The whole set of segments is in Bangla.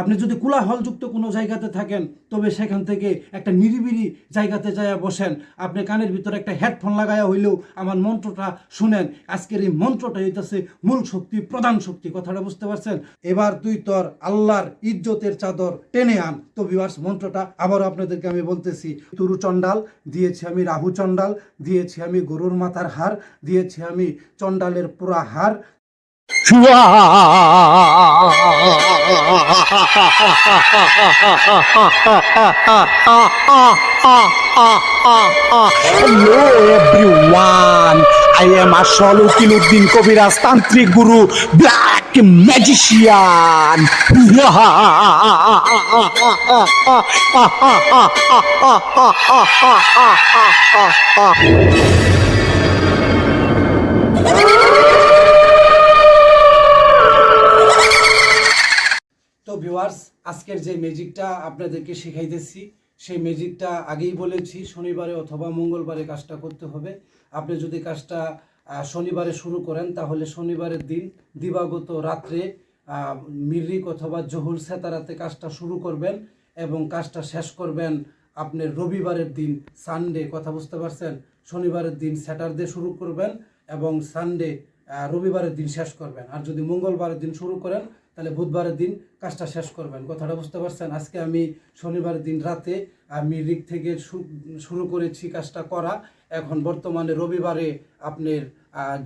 আপনি যদি কোলাহলযুক্ত কোনো জায়গাতে থাকেন, তবে সেখান থেকে একটা নিরিবিলি জায়গাতে যায় বসেন। আপনি কানের ভিতরে একটা হেডফোন লাগায়া হইলেও আমার মন্ত্রটা শুনেন। আজকের এই মন্ত্রটা হইতেছে মূল শক্তি, প্রধান শক্তি। কথাটা বুঝতে পারছেন? এবার তুই তোর আল্লাহর ইজ্জতের চাদর টেনে আন। তো বিভার্স মন্ত্রটা আবারও আপনাদেরকে আমি বলতেছি। তুরু চণ্ডাল, দিয়েছি আমি রাহু চণ্ডাল, দিয়েছি আমি গরুর মাথার হার দিয়েছি আমি চণ্ডালের পুরা হার Hello everyone, I am Ashol Ukiluddin Kobiraj Tantric Guru, Black Magician. তো ভিউয়ার্স আজকের যে ম্যাজিকটা আপনাদেরকে শেখাইতেছি, সেই ম্যাজিকটা আগেই বলেছি, শনিবারে অথবা মঙ্গলবারে কাজটা করতে হবে। আপনি যদি কাজটা শনিবারে শুরু করেন, তাহলে শনিবারের দিন দিবাগত রাত্রে মিরিক অথবা জহুর সেতারাতে কাজটা শুরু করবেন এবং কাজটা শেষ করবেন আপনি রবিবারের দিন সানডে কথা বুঝতে পারছেন? শনিবারের দিন স্যাটারডে শুরু করবেন এবং সানডে রবিবারের দিন শেষ করবেন। আর যদি মঙ্গলবারের দিন শুরু করেন তাহলে বুধবারের দিন কাজটা শেষ করবেন। কথাটা বুঝতে পারছেন? আজকে আমি শনিবার দিন রাতে আমি রিক থেকে শুরু করেছি কাজটা করা। এখন বর্তমানে রবিবারে আপনার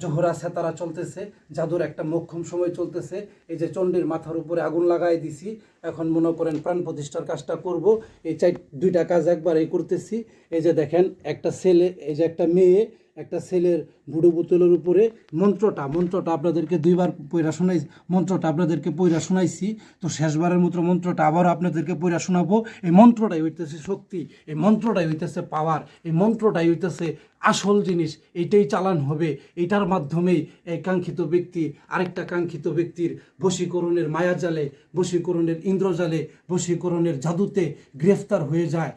জোহরা সেতারা চলতেছে, জাদুর একটা মোক্ষম সময় চলতেছে। এই যে চণ্ডীর মাথার উপরে আগুন লাগাই দিছি, এখন মনে করেন প্রাণ প্রতিষ্ঠার কাজটা করব। এই চাই দুইটা কাজ একবারেই করতেছি। এই যে দেখেন, একটা ছেলে, এই যে একটা মেয়ে একটা ছেলের বুড়ো বোতলের উপরে মন্ত্রটা মন্ত্রটা আপনাদেরকে দুইবার পয়রা শোনাই, মন্ত্রটা আপনাদেরকে পয়রা শোনাইছি। তো শেষবারের মতো মন্ত্রটা আবারও আপনাদেরকে পয়রা শোনাবো। এই মন্ত্রটাই হইতেছে শক্তি, এই মন্ত্রটাই হইতেছে পাওয়ার এই মন্ত্রটাই হইতেছে আসল জিনিস। এইটাই চালান হবে। এইটার মাধ্যমেই এই কাঙ্ক্ষিত ব্যক্তি, আরেকটা কাঙ্ক্ষিত ব্যক্তির বশীকরণের মায়াজালে বশীকরণের ইন্দ্রজালে, বশীকরণের জাদুতে গ্রেফতার হয়ে যায়।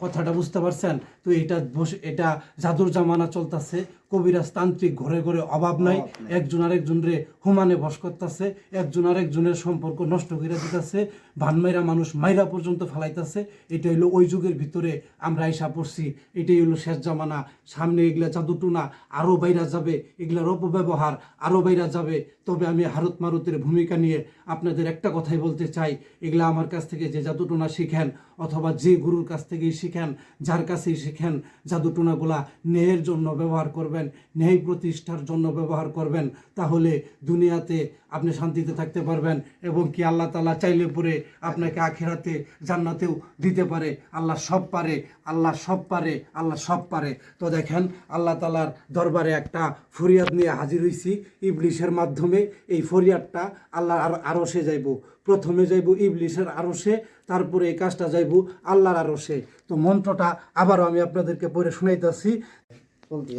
কথাটা বুঝতে পারছেন? তো এটা বসে এটা জাদুর জামানা চলতেছে। কবিরাজ তান্ত্রিক ঘরে ঘরে অভাব নাই। একজন আরেকজনরে হুমানে বস করতেছে একজন আরেকজনের সম্পর্ক নষ্ট করে দিতেছে ভানমাইরা মানুষ মাইরা পর্যন্ত ফেলাইতেছে। এটা হইল ওই যুগের ভিতরে আমরা আইসা পড়ছি। এটাই হলো শেষ জামানা। সামনে এগুলা জাদুটুনা আরও বাইরা যাবে এগুলার অপব্যবহার আরও বাইরা যাবে। তবে আমি হারত মারুতের ভূমিকা নিয়ে আপনাদের একটা কথাই বলতে চাই। এগুলা আমার কাছ থেকে যে জাদুটুনা শিখেন অথবা যে গুরুর কাছ থেকেই শিখেন যার কাছেই শিখেন জাদুটুনাগুলা ন্যায়ের জন্য ব্যবহার করবেন। ন্যায় প্রতিষ্ঠার জন্য ব্যবহার করবেন, তাহলে দুনিয়াতে আপনি শান্তিতে থাকতে পারবেন এবং কি আল্লাহ তালা চাইলে পরে আপনাকে আখেরাতে জান্নাতেও দিতে পারে। আল্লাহ সব পারে, আল্লাহ সব পারে, আল্লাহ সব পারে। তো দেখেন, আল্লাহ তালার দরবারে একটা ফরিয়াদ নিয়ে হাজির হয়েছি ইবলিশের মাধ্যমে এই ফরিয়াদটা আল্লাহ আর আরসে যাইব। প্রথমে যাইব ইবলিশের আরসে তারপরে এই কাজটা যাইব আল্লাহর আরসে তো মন্ত্রটা আবারও আমি আপনাদেরকে পড়ে শুনাইতেছি।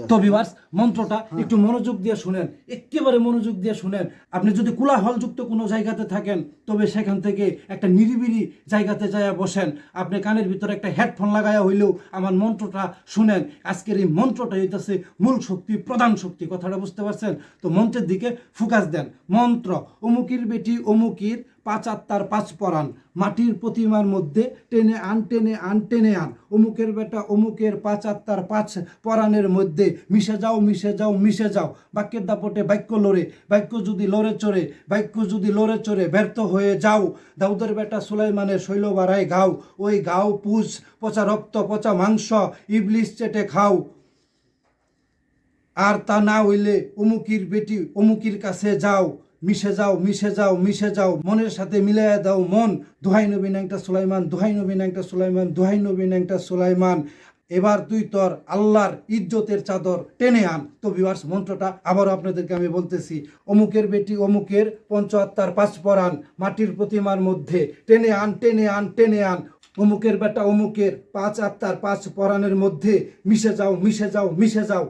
তো বিভার্স মন্ত্রটা একটু মনোযোগ দিয়ে শুনেন একেবারে মনোযোগ দিয়ে শুনেন। আপনি যদি কোলাহলযুক্ত কোনো জায়গাতে থাকেন তবে সেখান থেকে একটা নিরিবিলি জায়গাতে যায় বসেন। আপনি কানের ভিতরে একটা হেডফোন লাগায়া হইলেও আমার মন্ত্রটা শুনেন। আজকের এই মন্ত্রটা হইতেছে মূল শক্তি প্রধান শক্তি। কথাটা বুঝতে পারছেন? তো মন্ত্রের দিকে ফোকাস দেন। মন্ত্র অমুকির বেটি অমুকির পাঁচ আত্মার পাঁচ পরাণ। মাটির প্রতিমার মধ্যে টেনে আন টেনে আন টেনে আন। অমুকের বেটা, অমুকের পাঁচ আত্মার পাঁচ পরাণের মধ্যে মিশে যাও মিশে যাও মিশে যাও। বাক্যের দাপটে বাক্য লড়ে, বাক্য যদি লড়ে চড়ে, বাক্য যদি লড়ে চড়ে, ব্যর্থ হয়ে যাও। দাউদের বেটা সুলাইমানের শৈল বাড়ায় গাও। ওই গাও পুষ, পচা রক্ত, পচা মাংস ইবলিশ চেটে খাও। আর তা না হইলে অমুকির বেটি অমুকির কাছে যাও। মিশে যাও মিশে যাও মিশে যাও, মনের সাথে মিলাইয়া দাও, মন। দোহাই নবী ন্যাংটা সুলাইমান, দোহাই নবী ন্যাংটা সুলাইমান, দোহাই নবী ন্যাংটা সুলাইমান। এবার তুই তোর আল্লাহর ইজ্জতের চাদর টেনে আন। তো বিভার্স মন্ত্রটা আবারও আপনাদেরকে আমি বলতেছি, অমুকের বেটি অমুকের পঞ্চ আত্মার পাঁচ পরাণ মাটির প্রতিমার মধ্যে টেনে আন টেনে আন টেনে আন। অমুকের বেটা অমুকের পাঁচ আত্মার পাঁচ পরাণের মধ্যে মিশে যাও মিশে যাও মিশে যাও।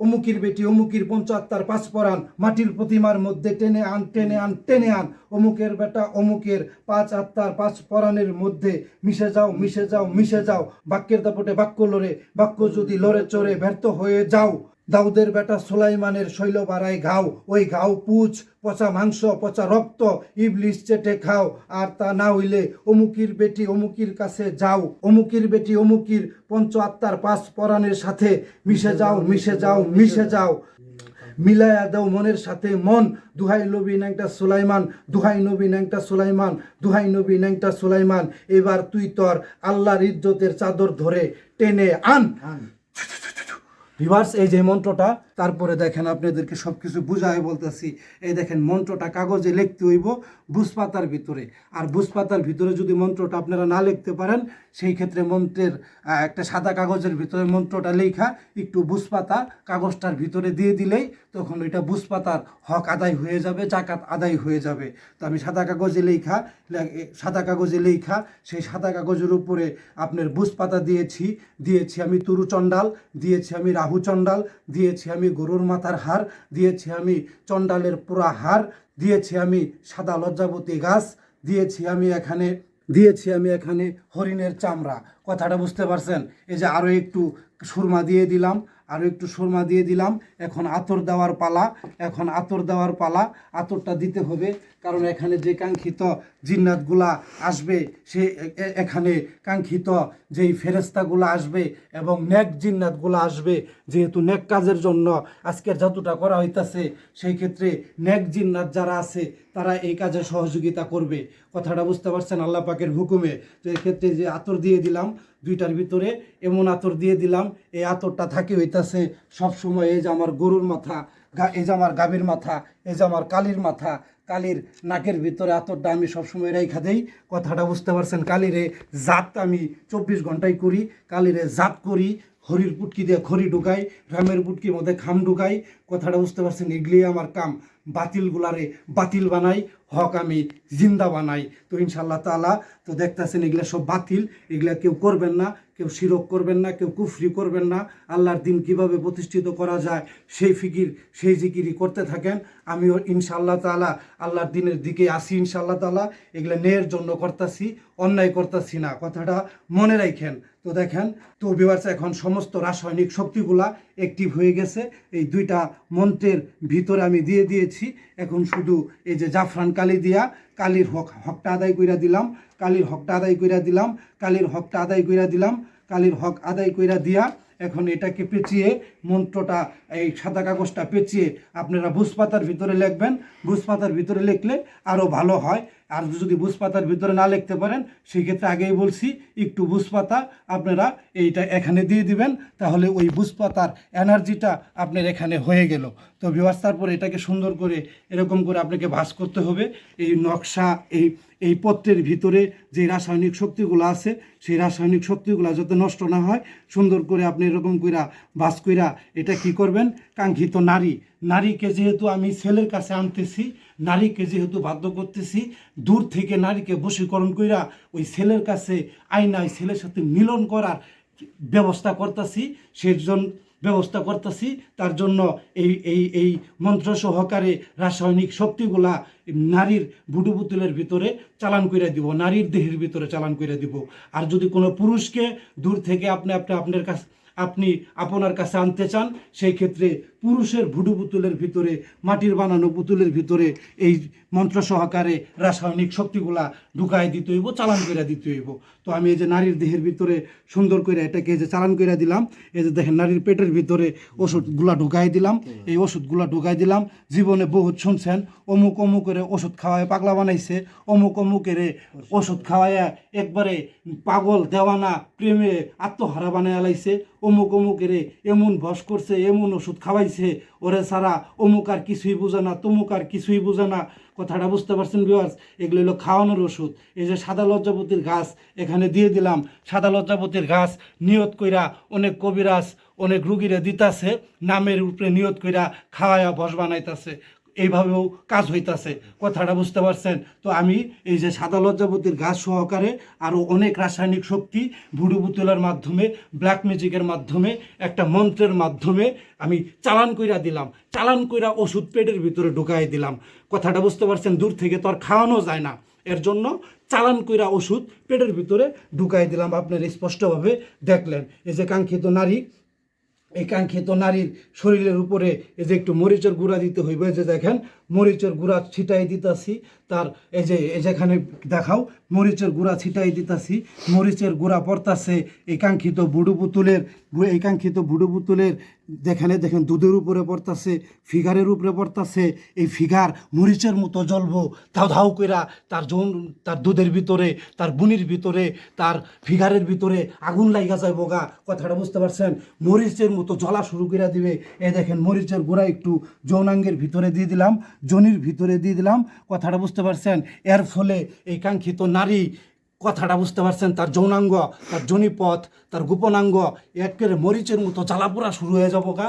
অমুকির বেটি, অমুকির পঞ্চাত্তার পাঁচ পরাণ, মাটির প্রতিমার মধ্যে টেনে আন টেনে আন টেনে আন। অমুকের বেটা, অমুকের পাঁচ আত্মার পাঁচ পরাণের মধ্যে মিশে যাও মিশে যাও মিশে যাও। বাক্যের দাপটে বাক্য লড়ে, বাক্য যদি লড়ে চড়ে ব্যর্থ হয়ে যাও। দাউদের বেটা সুলাইমানের শৈল বাড়ায় ঘাও ওই ঘাও পুচ পচা মাংস পচা রক্ত ইবলিশ চেটে খাও আর তা না হইলে অমুকির বেটি অমুকির কাছে যাও অমুকির বেটি অমুকির পঞ্চ আত্মার পাঁচ পরাণের সাথে মিশে যাও মিশে যাও মিশে যাও। মিলায়া দাও মনের সাথে মন দুহাই নবী ন্যাংটা সুলাইমান দুহাই নবী ন্যাংটা সুলাইমান দুহাই নবী ন্যাংটা সুলাইমান এবার তুই তোর আল্লাহর ইজ্জতের চাদর ধরে টেনে আন। রিভার্স এই যে মন্ত্রটা তারপরে দেখেন আপনাদেরকে সব কিছু বুঝায় বলতেছি। এই দেখেন, মন্ত্রটা কাগজে লিখতে হইব বুসপাতার ভিতরে। আর বুসপাতার ভিতরে যদি মন্ত্রটা আপনারা না লিখতে পারেন, সেই ক্ষেত্রে মন্ত্রের একটা সাদা কাগজের ভিতরে মন্ত্রটা লেখা একটু বুসপাতা কাগজটার ভিতরে দিয়ে দিলেই তখন ওইটা বুসপাতার হক আদায় হয়ে যাবে, জাকাত আদায় হয়ে যাবে। তো আমি সাদা কাগজে লেখা সাদা কাগজে লেখা, সেই সাদা কাগজের উপরে আপনার বুসপাতা দিয়েছি। দিয়েছি আমি তুরু চণ্ডাল, দিয়েছি আমি রাহু চণ্ডাল, দিয়েছি আমি গরুর মাথার হার দিয়েছি আমি, চণ্ডালের পুরা হার দিয়েছি আমি, সাদা লজ্জাবতী গাছ দিয়েছি আমি এখানে, দিয়েছি আমি এখানে হরিণের চামড়া। কথাটা বুঝতে পারছেন? এই যে আরও একটু সুরমা দিয়ে দিলাম। আরও একটু সুরমা দিয়ে দিলাম। এখন আতর দেওয়ার পালা, এখন আতর দেওয়ার পালা, আতরটা দিতে হবে। কারণ এখানে যে কাঙ্ক্ষিত জিন্নাতগুলা আসবে, সে এখানে কাঙ্ক্ষিত যেই ফেরেস্তাগুলো আসবে এবং নেক জিন্নাতগুলো আসবে, যেহেতু নেক কাজের জন্য আজকের যতটা করা হইতাছে, সেই ক্ষেত্রে নেক জিন্নাত যারা আছে, তারা এই কাজে সহযোগিতা করবে। কথাটা বুঝতে পারছেন আল্লাহ পাকের হুকুমে। তো এক্ষেত্রে যে আতর দিয়ে দিলাম দুইটার ভিতরে এমন আতর দিয়ে দিলাম। এই আতরটা থাকে হইতাছে সবসময় এই যে আমার গরুর মাথা এই যে আমার গাভীর মাথা, এই যে আমার কালির মাথা, কালির নাকের ভিতরে আতরটা আমি সবসময় রেখা দেই। কথাটা বুঝতে পারছেন, কালিরে জাত আমি চব্বিশ ঘন্টায় করি, কালিরে জাত করি, হরির পুটকি দিয়ে খড়ি ঢুকাই, রামের পুটকির মধ্যে খাম ঢুকাই। কথাটা বুঝতে পারছেন এগুলি আমার কাম। বাতিলগুলারে বাতিল বানাই, হক আমি জিন্দা বানাই। তো ইনশাল্লাহ তালা তো দেখতেছেন এগুলা সব বাতিল, এগুলা কেউ করবেন না, কেউ শিরক করবেন না, কেউ কুফরি করবেন না। আল্লাহর দিন কীভাবে প্রতিষ্ঠিত করা যায়, সেই ফিকির, সেই জিকিরি করতে থাকেন। আমিও ইনশাল্লাহ তালা আল্লাহর দিনের দিকে আসি ইনশাল্লাহ তালা এগুলা নেয়ের জন্য করতেছি, অন্যায় করতেছি না। কথাটা মনে রাখেন। তো দেখেন, তো বিভার্স এখন সমস্ত রাসায়নিক শক্তিগুলা অ্যাক্টিভ হয়ে গেছে। এই দুইটা মন্ত্রের ভিতরে আমি দিয়ে দিয়েছি। এখন শুধু এই যে জাফরান কালি দিয়া কালির হক, হকটা আদায় কইরা দিলাম, কালির হকটা আদায় কইরা দিলাম, কালির হকটা আদায় কইরা দিলাম, কালির হক আদায় কইরা দিয়া এখন এটাকে পেঁচিয়ে মন্ত্রটা, এই সাদা কাগজটা পেঁচিয়ে আপনারা বুসপাতার ভিতরে লিখবেন। বুসপাতার ভিতরে লিখলে আরও ভালো হয়। আর যদি বুসপাতার ভিতরে না লিখতে পারেন, সেক্ষেত্রে আগেই বলছি, একটু বুসপাতা আপনারা এইটা এখানে দিয়ে দিবেন, তাহলে ওই বুসপাতার এনার্জিটা আপনার এখানে হয়ে গেল। তো ব্যবস্থার পরে এটাকে সুন্দর করে এরকম করে আপনাকে ভাস করতে হবে। এই নকশা, এই এই পত্রের ভিতরে যে রাসায়নিক শক্তিগুলো আছে, সেই রাসায়নিক শক্তিগুলো যাতে নষ্ট না হয়, সুন্দর করে আপনি এরকম কইরা বাস কইরা এটা কি করবেন? কাঙ্ক্ষিত নারী। নারীকে যেহেতু আমি ছেলের কাছে আনতেছি নারীকে যেহেতু বাধ্য করতেছি, দূর থেকে নারীকে বশীকরণ কইরা ওই ছেলের কাছে আইনায় ছেলের সাথে মিলন করার ব্যবস্থা করতেছি, সেজন ব্যবস্থা করতেছি। তার জন্য এই এই এই মন্ত্র সহকারে রাসায়নিক শক্তিগুলা নারীর বুটু পুতুলের ভিতরে চালান করে দিব, নারীর দেহের ভিতরে চালান করে দিব। আর যদি কোনো পুরুষকে দূর থেকে আপনি আপনি, আপনার কাছে, আপনি, আপনার কাছে আনতে চান, সেই ক্ষেত্রে পুরুষের ভুডু পুতুলের ভিতরে, মাটির বানানো পুতুলের ভিতরে এই মন্ত্র সহকারে রাসায়নিক শক্তিগুলা ঢুকাই দিতে হইব, চালান করে দিতে হইব। তো আমি এই যে নারীর দেহের ভিতরে সুন্দর করে এটাকে এই যে চালান করে দিলাম, এই যে দেখেন নারীর পেটের ভিতরে ওষুধগুলা ঢুকাই দিলাম, এই ওষুধগুলা ঢুকাই দিলাম, জীবনে বহুত শুনছেন, অমুক অমুকের ওষুধ খাওয়ায় পাগলা বানাইছে, অমুক অমুকের ওষুধ খাওয়াইয়া একবারে পাগল, দেওয়ানা, প্রেমে আত্মহারা বানায় লাইছে, অমুক অমুকের এমন বস করছে, এমন ওষুধ খাওয়াইছে ওরে সারা, অমুক আর কিছুই বোঝে না, তমুক আর কিছুই বোঝে না। কথাটা বুঝতে পারছেন বিওয়ার্স এগুলো হলো খাওয়ানোর ওষুধ। এই যে সাদা লজ্জাপতির গাছ এখানে দিয়ে দিলাম। সাদা লজ্জাপতির ঘাস নিয়ত কইরা অনেক কবিরাজ, অনেক রুগীরা দিতাছে। নামের উপরে নিয়ত কইরা খাওয়ায়া বস বানাইতাছে। এইভাবেও কাজ হইতাছে। কথাটা বুঝতে পারছেন? তো আমি এই যে সাদা লজ্জাপতির গাছ সহকারে আরও অনেক রাসায়নিক শক্তি ভুডু পুতুলের মাধ্যমে ব্ল্যাক ম্যাজিকের মাধ্যমে, একটা মন্ত্রের মাধ্যমে আমি চালান কইরা দিলাম। চালান কইরা ওষুধ পেটের ভিতরে ঢুকাই দিলাম। কথাটা বুঝতে পারছেন? দূর থেকে তো আর খাওয়ানো যায় না। এর জন্য চালান কইরা ওষুধ পেটের ভিতরে ঢুকাই দিলাম। আপনার স্পষ্টভাবে দেখলেন। এই যে কাঙ্ক্ষিত নারী এই কাঙ্ক্ষিত নারীর শরীরের উপরে এই যে একটু মরিচের গুঁড়া দিতে হইবে যে দেখেন মরিচের গুঁড়া ছিটাই দিতাছি, তার এই যে, এই যেখানে দেখাও, মরিচের গুঁড়া ছিটাই দিতাছি, মরিচের গুঁড়া পড়তাছে এই কাঙ্ক্ষিত বুড়ু পুতুলের গু- এই কাঙ্ক্ষিত বুড়ু পুতুলের যেখানে দেখেন দুধের উপরে পড়তাছে, ফিগারের উপরে পড়তাছে, এই ফিগার মরিচের মতো জ্বলবো ধাও ধাও কইরা তার যৌন, তার দুধের ভিতরে, তার বুনির ভিতরে, তার ফিগারের ভিতরে আগুন লাইগা যায় বোগা কথাটা বুঝতে পারছেন? মরিচের মতো জ্বলা শুরু করে দিবে। এই দেখেন মরিচের গুঁড়া একটু যৌনাঙ্গের ভিতরে দিয়ে দিলাম। জনির ভিতরে দিয়ে দিলাম কথাটা বুঝতে পারছেন? এর ফলে এই কাঙ্ক্ষিত নারী কথাটা বুঝতে পারছেন? তার যৌনাঙ্গ তার জনিপথ তার গোপনাঙ্গ একের মরিচের মতো জ্বালাপোড়া শুরু হয়ে যাব গা।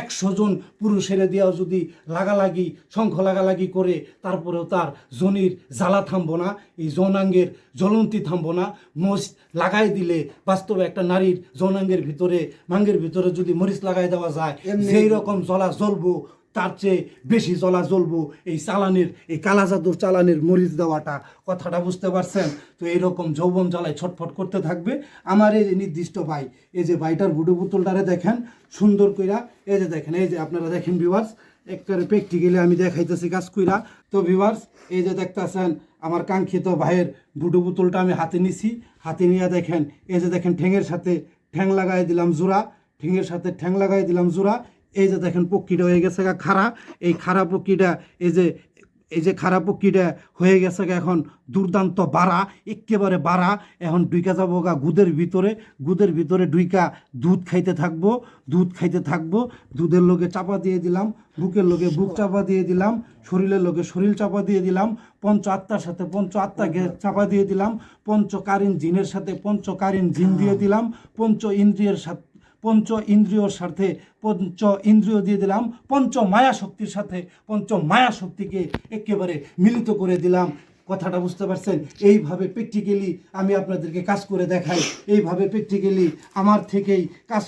একশো জন পুরুষের দিয়েও যদি লাগালাগি শঙ্খ লাগালাগি করে তারপরেও তার জনির জ্বালা থামবো না এই যৌনাঙ্গের জ্বলন্তি থামবো না। মোষ লাগাই দিলে বাস্তবে একটা নারীর যৌনাঙ্গের ভিতরে মাঙ্গের ভিতরে যদি মরিচ লাগাই দেওয়া যায় সেই রকম জ্বলা জ্বলবো তার চেয়ে বেশি জ্বলা জ্বলবো এই চালানের, এই কালা জাদুর চালানের মরিচ দেওয়াটা। কথাটা বুঝতে পারছেন? তো এইরকম যৌবন জ্বালায় ছটফট করতে থাকবে। আমার এই যে নির্দিষ্ট ভাই, এই যে ভাইটার বুডু পুতুলটারে দেখেন, সুন্দর কইরা, এই যে দেখেন, এই যে আপনারা দেখেন ভিউয়ার্স একবারে প্র্যাকটিক্যালি আমি দেখাইতেছি কাজ কইরা। তো ভিউয়ার্স এই যে দেখতেছেন, আমার কাঙ্ক্ষিত ভাইয়ের বুডু পুতুলটা আমি হাতে নিছি। হাতে নিয়ে দেখেন, এই যে দেখেন, ঠ্যাঙের সাথে ঠ্যাং লাগাই দিলাম জোড়া। ঠ্যাঙের সাথে ঠ্যাং লাগাই দিলাম জোড়া। এই যে দেখেন পক্ষীটা হয়ে গেছে গা খাড়া। এই খাড়া পক্ষীটা এই যে এই যে খারাপ পক্ষীটা হয়ে গেছে এখন দুর্দান্ত বাড়া একেবারে বাড়া। এখন ডুইকা যাব গা গুদের ভিতরে গুদের ভিতরে ডুইকা দুধ খাইতে থাকব, দুধ খাইতে থাকব। দুধের লোকে চাপা দিয়ে দিলাম, বুকের লোকে বুক চাপা দিয়ে দিলাম, শরীরের লোকে শরীর চাপা দিয়ে দিলাম, পঞ্চ আত্মার সাথে পঞ্চ আত্মাকে চাপা দিয়ে দিলাম পঞ্চকালীন জিনের সাথে পঞ্চকালীন জিন দিয়ে দিলাম, পঞ্চ ইন্দ্রিয়ের সাথে পঞ্চ ইন্দ্রিয়র সাথে পঞ্চ ইন্দ্রিয় দিয়ে দিলাম, পঞ্চ মায়া শক্তির সাথে পঞ্চ মায়া শক্তিকে একেবারে মিলিত করে দিলাম। কথাটা বুঝতে পারছেন? এইভাবে প্র্যাকটিক্যালি আমি আপনাদেরকে কাজ করে দেখাই। এইভাবে প্র্যাকটিক্যালি আমার থেকেই কাজ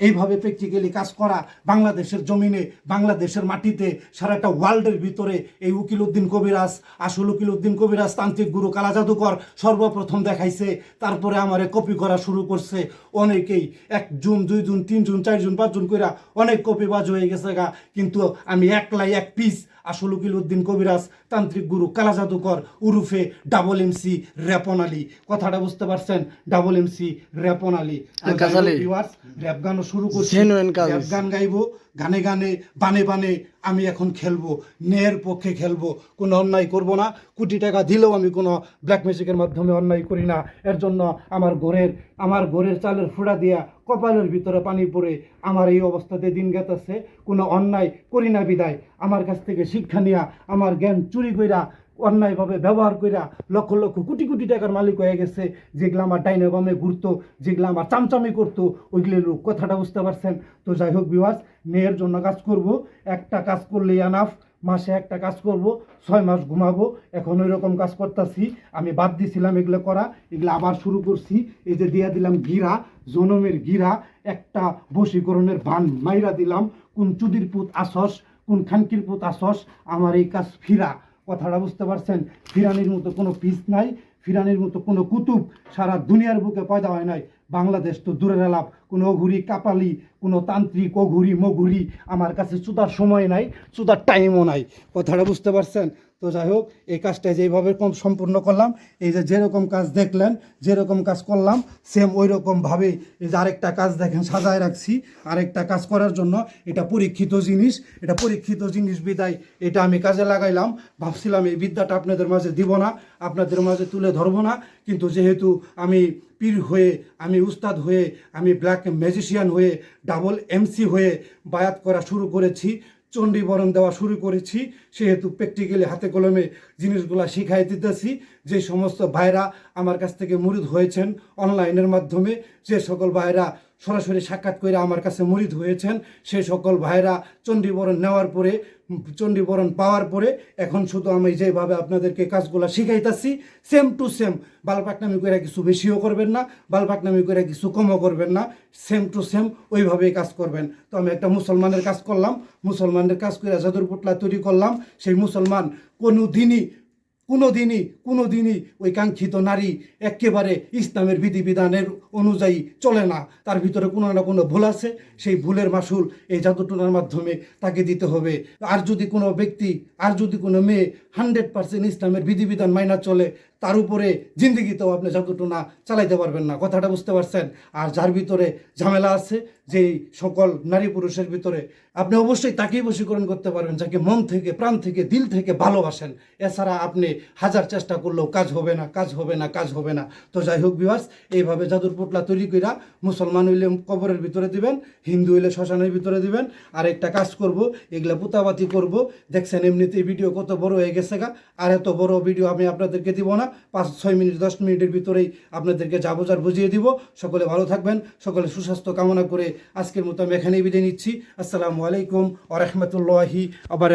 এইভাবে প্র্যাকটিক্যালি কাজ করা বাংলাদেশের জমিনে বাংলাদেশের মাটিতে সারাটা ওয়ার্ল্ডের ভিতরে এই উকিল উদ্দিন কবিরাজ আসল উকিল উদ্দিন কবিরাজ তান্ত্রিক গুরু কালা জাদুকর সর্বপ্রথম দেখাইছে তারপরে আমারে কপি করা শুরু করছে। অনেকেই এক জুন দুই জুন তিন জুন চার জুন পাঁচ জুন কইরা অনেক কপিবাজ হয়ে গেছে গা। কিন্তু আমি একলাই এক পিস আসল উকিল উদ্দিন কবিরাজ তান্ত্রিক গুরু কালা জাদুকর উরুফে ডাবল এমসি রেপন আলী। কথাটা বুঝতে পারছেন? Double MC Repon Ali. Rap গানও শুরু করছি। গান গাইবো গানে গানে বানে বানে আমি এখন খেলব। ন্যায়ের পক্ষে খেলব। কোনো অন্যায় করব না। কোটি টাকা দিলেও আমি কোনো ব্ল্যাক ম্যাজিকের মাধ্যমে অন্যায় করি না। এর জন্য আমার ঘরের আমার ঘরের চালের ফুড়া দিয়া কপালের ভিতরে পানি পড়ে আমার এই অবস্থাতে দিন গেতেছে। কোনো অন্যায় করি না বিদায়। আমার কাছ থেকে শিক্ষা নিয়া আমার জ্ঞান চুরি কইরা অন্যায়ভাবে ব্যবহার কইরা লক্ষ লক্ষ কোটি কোটি টাকার মালিক হয়ে গেছে, যেগুলো আমার ডাইনে বামে ঘুরতো, যেগুলো আমার চামচামি করতো, ওইগুলো লোক কথাটা বুঝতে পারছেন? তো যাই হোক বিবাস মেয়ের জন্য কাজ করব, একটা কাজ করলেই আনাফ মাসে একটা কাজ করব, ছয় মাস ঘুমাবো, এখন ওই রকম কাজ করতেছি, আমি বাদ দিছিলাম এগুলো করা, এগুলো আবার শুরু করছি, এই যে দিয়া দিলাম গিরা, জনমের গিরা, একটা বশীকরণের ভান মাইরা দিলাম, কোন চুদির পুত আসস, কোন খানকির পুত আসস, আমার এই কাজ ফিরা। কথাটা বুঝতে পারছেন? ফিরানির মতো কোনো পিস নাই, ফিরানির মতো কোনো কুতুব সারা দুনিয়ার বুকে পয়দা হয় নাই। বাংলাদেশ তো দূরের আলাপ, কোনো অঘুরি কাপালি, কোনো তান্ত্রিক অঘুরি মঘুরি আমার কাছে চুদার সময় নাই, চুদার টাইমও নাই। কথাটা বুঝতে পারছেন? তো যাই হোক, এই কাজটা যেইভাবে কম সম্পূর্ণ করলাম, এই যে যেরকম কাজ দেখলেন, যেরকম কাজ করলাম সেম ওই রকমভাবেই এই যে আরেকটা কাজ দেখেন, সাজায় রাখছি, আরেকটা কাজ করার জন্য এটা পরীক্ষিত জিনিস, এটা পরীক্ষিত জিনিস বিদায়, এটা আমি কাজে লাগাইলাম। ভাবছিলাম এই বিদ্যাটা আপনাদের মাঝে দিব না, আপনাদের মাঝে তুলে ধরবো না, কিন্তু যেহেতু আমি পীর হয়ে, আমি উস্তাদ হয়ে, আমি ব্ল্যাক ম্যাজিশিয়ান হয়ে ডাবল এমসি হয়ে বায়াত করা শুরু করেছি চণ্ডীবরণ দেওয়া শুরু করেছি। সেহেতু প্র্যাকটিক্যালি হাতে কলমে জিনিসগুলো শিখাই দিতেছি। যে সমস্ত ভাইরা আমার কাছ থেকে মুরিদ হয়েছেন অনলাইনের মাধ্যমে, যে সকল ভাইরা সরাসরি সাক্ষাৎ করে আমার কাছে মুরিদ হয়েছেন সেই সকল ভাইরা চণ্ডীবরণ নেওয়ার পরে চণ্ডীবরণ পাওয়ার পরে এখন শুধু আমি যেভাবে আপনাদেরকে কাজগুলো শিখাইতাছি সেম টু সেম বালপাকনামি করে কিছু বেশিও করবেন না বালপাকনামি করে কিছু কমও করবেন না সেম টু সেম ওইভাবেই কাজ করবেন। তো আমি একটা মুসলমানের কাজ করলাম মুসলমানের কাজ করে জাদুর পুতলা তৈরি করলাম। সেই মুসলমান কোনো দিনই কোনো দিনই কোনো দিনই ওই কাঙ্ক্ষিত নারী একেবারে ইসলামের বিধিবিধানের অনুযায়ী চলে না। তার ভিতরে কোনো না কোনো ভুল আছে, সেই ভুলের মাসুল এই জাদুটোনার মাধ্যমে তাকে দিতে হবে। আর যদি কোনো ব্যক্তি, আর যদি কোনো মেয়ে হান্ড্রেড পার্সেন্ট ইসলামের বিধিবিধান মাইনা চলে তার উপরে জিন্দিগিতেও আপনি জাদুটোনা চালাইতে পারবেন না, কথাটা বুঝতে পারছেন? আর যার ভিতরে ঝামেলা আছে, যেই সকল নারী পুরুষের ভিতরে, আপনি অবশ্যই তাকেই বশীকরণ করতে পারবেন, যাকে মন থেকে, প্রাণ থেকে, দিল থেকে ভালোবাসেন। এছাড়া আপনি হাজার চেষ্টা করলেও কাজ হবে না, কাজ হবে না, কাজ হবে না। তো যাই হোক বিবাস এইভাবে জাদুর পোটলা তৈরি কইরা মুসলমান হইলে কবরের ভিতরে দিবেন, হিন্দু হইলে শ্মশানের ভিতরে দিবেন। আর একটা কাজ করব, এগুলা পুতাবাতি করব। দেখছেন এমনিতেই ভিডিও কত বড় হয়ে গেছে গা, আর এত বড় ভিডিও আমি আপনাদেরকে দিব না। পাঁচ, ছয় মিনিট, দশ মিনিটের ভিতরেই আপনাদেরকে যা বোঝার বুঝিয়ে দিব। সকলে ভালো থাকবেন, সকলে সুস্বাস্থ্য কামনা করে আজকের মতো আমি এখানেই বিদায় নিচ্ছি। আসসালামু আলাইকুম আ রহমতুল্লাহি আবার